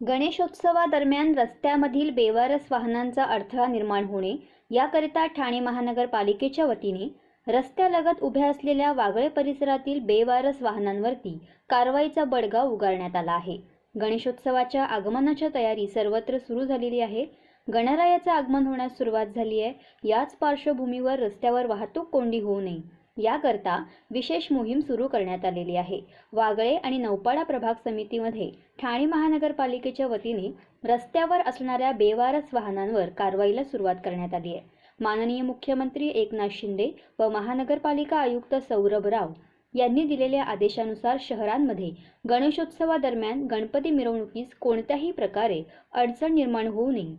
गणेशोत्सवादरम्यान रस्त्यामधील बेवारस वाहनांचा अडथळा निर्माण होणे याकरिता ठाणे महानगरपालिकेच्या वतीने रस्त्यालगत उभ्या असलेल्या वागळे परिसरातील बेवारस वाहनांवरती कारवाईचा बडगा उगारण्यात आला आहे. गणेशोत्सवाच्या आगमनाच्या तयारी सर्वत्र सुरू झालेली आहे. गणरायाचं आगमन होण्यास सुरुवात झाली आहे. याच पार्श्वभूमीवर रस्त्यावर वाहतूक कोंडी होऊ नये. याकरता विशेष मोहीम सुरू करण्यात आलेली आहे. वागळे आणि नौपाडा प्रभाग समितीमध्ये ठाणे महानगरपालिकेच्या वतीने रस्त्यावर असणाऱ्या बेवारस वाहनांवर कारवाईला सुरुवात करण्यात आली आहे. माननीय मुख्यमंत्री एकनाथ शिंदे व महानगरपालिका आयुक्त सौरभ राव यांनी दिलेल्या आदेशानुसार शहरांमध्ये गणेशोत्सवादरम्यान गणपती मिरवणुकीस कोणत्याही प्रकारे अडचण निर्माण होऊ नये.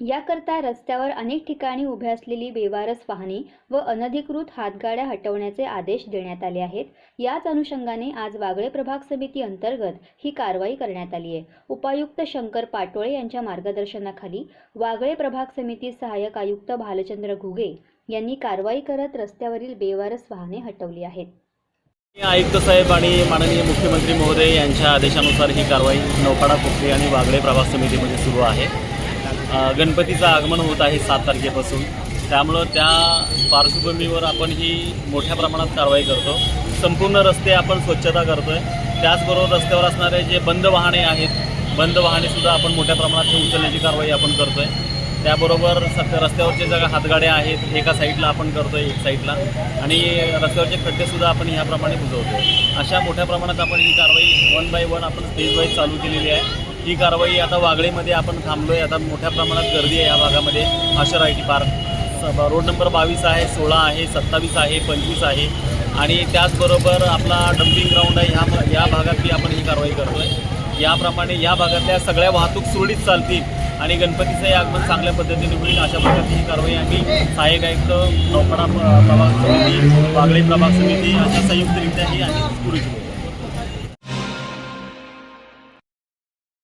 याकरता रस्त्यावर अनेक ठिकाणी उभ्या असलेली बेवारस वाहने व अनधिकृत हातगाड्या हटवण्याचे आदेश देण्यात आले आहेत. याच अनुषंगाने आज वागळे प्रभाग समिती अंतर्गत ही कारवाई करण्यात आली आहे. उपायुक्त शंकर पाटोळे यांच्या मार्गदर्शनाखाली वागळे प्रभाग समिती सहाय्यक आयुक्त भालचंद्र घुगे यांनी कारवाई करत रस्त्यावरील बेवारस वाहने हटवली आहेत. आयुक्त साहेब आणि माननीय मुख्यमंत्री महोदय यांच्या आदेशानुसार ही कारवाई नौपाडा पोखरी आणि वागळे प्रभाग समितीमध्ये सुरू आहे. गणपतीचं आगमन होत आहे सात तारखेपासून. त्यामुळं त्या पार्श्वभूमीवर आपण ही मोठ्या प्रमाणात कारवाई करतो. संपूर्ण रस्ते आपण स्वच्छता करतो आहे त्याचबरोबर रस्त्यावर असणारे जे बंद वाहने आहेत बंद वाहनेसुद्धा आपण मोठ्या प्रमाणात उचलण्याची कारवाई आपण करतो आहे त्याबरोबर सध्या रस्त्यावरचे ज्या हातगाड्या आहेत एका साईडला आपण करतो आहे एक साईडला. आणि रस्त्यावरचे खड्डेसुद्धा आपण ह्याप्रमाणे बुजवतो अशा मोठ्या प्रमाणात आपण ही कारवाई वन बाय वन आपण स्टेज वाईज चालू केलेली आहे. ही कारवाई आता वागळेमध्ये आपण थांबलो आहे आता मोठ्या प्रमाणात गर्दी आहे या भागामध्ये. Ashar I T park. स- रोड नंबर बावीस आहे सोळा आहे सत्तावीस आहे पंचवीस आहे. आणि त्याचबरोबर आपला डम्पिंग ग्राउंड आहे. ह्या या भागातली आपण ही कारवाई करतो आहे याप्रमाणे या भागातल्या सगळ्या वाहतूक सुरळीत चालतील आणि गणपतीचंही आगमन चांगल्या पद्धतीने होईल अशा प्रकारची ही कारवाई आम्ही सहाय्यक आयुक्त नौपाडा प्रभाग समिती वागळे प्रभाग समिती अशा संयुक्तरित्या ही आम्ही सुरू केली